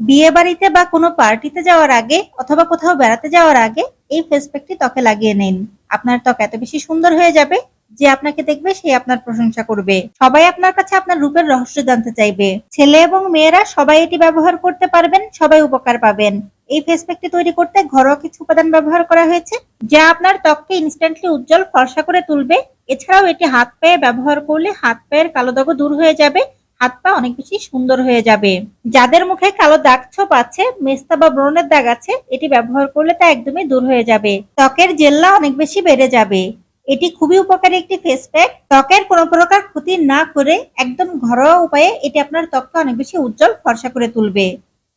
বিয়ে বাড়িতে বা কোনো পার্টিতে যাওয়ার আগে অথবা কোথাও বেড়াতে যাওয়ার আগে এই ফেস প্যাকটি ত্বকে লাগিয়ে নিন। আপনার ত্বক এত বেশি সুন্দর হয়ে যাবে যে আপনাকে দেখবে সে আপনার প্রশংসা করবে। সবাই আপনার কাছে আপনার রূপের রহস্য জানতে চাইবে। ছেলে এবং মেয়েরা সবাই এটি ব্যবহার করতে পারবেন, সবাই উপকার পাবেন। এই ফেস প্যাকটি তৈরি করতে ঘরোয়া কিছু উপাদান ব্যবহার করা হয়েছে, যা আপনার ত্বককে ইনস্ট্যান্টলি উজ্জ্বল ফর্সা করে তুলবে। এছাড়াও এটি হাত পায়ে ব্যবহার করলে হাত পায়ের কালো দাগও দূর হয়ে যাবে হাত পা অনেক বেশি সুন্দর হয়ে যাবে। যাদের মুখে কালো দাগ ছোপ আছে, মেস্তা বা ব্রণের দাগ আছে, এটি ব্যবহার করলে তা একদমই দূর হয়ে যাবে। ত্বকের জেল্লা অনেক বেশি বেড়ে যাবে। এটি খুবই উপকারী একটি ফেস প্যাক ত্বকের কোনো প্রকার ক্ষতি না করে একদম ঘরোয়া উপায়ে এটি আপনার ত্বককে অনেক বেশি উজ্জ্বল ফর্সা করে তুলবে।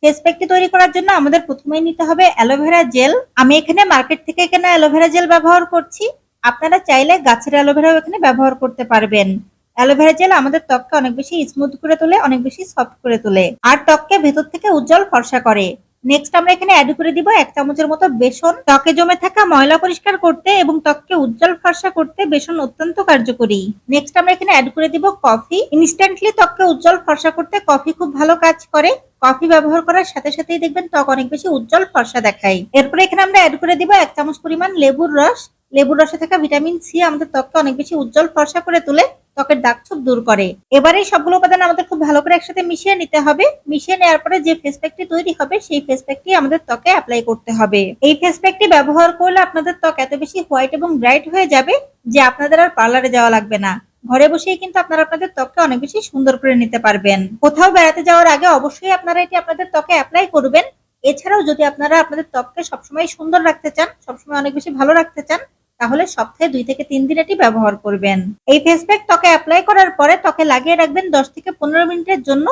ফেস প্যাকটি তৈরি করার জন্য আমাদের প্রথমেই নিতে হবে অ্যালোভেরা জেল আমি এখানে মার্কেট থেকে কেনা অ্যালোভেরা জেল ব্যবহার করছি। আপনারা চাইলে গাছের অ্যালোভেরাও এখানে ব্যবহার করতে পারবেন। অ্যালোভেরা জেল আমাদের ত্বককে অনেক বেশি স্মুথ করে তোলে, অনেক বেশি সফট করে তোলে। আর ত্বককে ভেতর থেকে উজ্জ্বল ফর্সা করে। নেক্সট আমরা এখানে অ্যাড করে দিব এক চামচের মতো বেসন। ত্বকে জমে থাকা ময়লা পরিষ্কার করতে এবং ত্বককে উজ্জ্বল ফর্সা করতে বেসন অত্যন্ত কার্যকরী। নেক্সট আমরা এখানে অ্যাড করে দিব কফি ইনস্ট্যান্টলি ত্বককে উজ্জ্বল ফর্সা করতে কফি খুব ভালো কাজ করে। কফি ব্যবহার করার সাথে সাথেই দেখবেন ত্বক অনেক বেশি উজ্জ্বল ফর্সা দেখায়। এরপরে এখানে আমরা অ্যাড করে দিব এক চামচ পরিমাণ লেবুর রস। লেবুর রসে থাকা ভিটামিন সি আমাদের ত্বককে অনেক বেশি উজ্জ্বল ফর্সা করে তোলে। ত্বকের দাগ ছোপ দূর করে। এবারে সবগুলো উপাদান আমাদের খুব ভালো করে একসাথে মিশিয়ে নিতে হবে। মিশিয়ে নেওয়ার পরে যে ফেস প্যাকটি তৈরি হবে, সেই ফেস প্যাকটি আমাদের ত্বকে অ্যাপ্লাই করতে হবে। এই ফেস প্যাকটি ব্যবহার করলে আপনাদের ত্বক এত বেশি হোয়াইট এবং ব্রাইট হয়ে যাবে যে আপনাদের আর পার্লারে যাওয়া লাগবে না। ঘরে বসেই কিন্তু আপনারা আপনাদের ত্বককে অনেক বেশি সুন্দর করে নিতে পারবেন। কোথাও বেড়াতে যাওয়ার আগে অবশ্যই আপনারা এটি আপনাদের ত্বকে অ্যাপ্লাই করবেন। এছাড়াও যদি আপনারা আপনাদের ত্বককে সবসময় সুন্দর রাখতে চান, সবসময় অনেক বেশি ভালো রাখতে চান তাহলে সপ্তাহে দুই থেকে তিন দিন এটি ব্যবহার করবেন। এই ফেস প্যাক ত্বকে অ্যাপ্লাই করার পরে ত্বকে লাগিয়ে রাখবেন দশ থেকে পনেরো মিনিটের জন্য।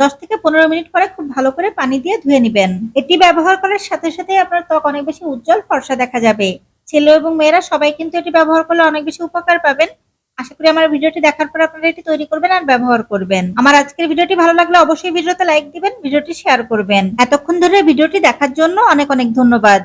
দশ থেকে পনেরো মিনিট পরে খুব ভালো করে পানি দিয়ে ধুয়ে নেবেন। এটি ব্যবহার করার সাথে সাথে আপনার ত্বক অনেক বেশি উজ্জ্বল ফর্সা দেখা যাবে। ছেলে এবং মেয়েরা সবাই কিন্তু এটি ব্যবহার করলে অনেক বেশি উপকার পাবেন। আশা করি আমার ভিডিওটি দেখার পর আপনারা এটি তৈরি করবেন আর ব্যবহার করবেন। আমার আজকের ভিডিওটি ভালো লাগলে অবশ্যই ভিডিওতে লাইক দিবেন, ভিডিওটি শেয়ার করবেন। এতক্ষণ ধরে ভিডিওটি দেখার জন্য অনেক অনেক ধন্যবাদ।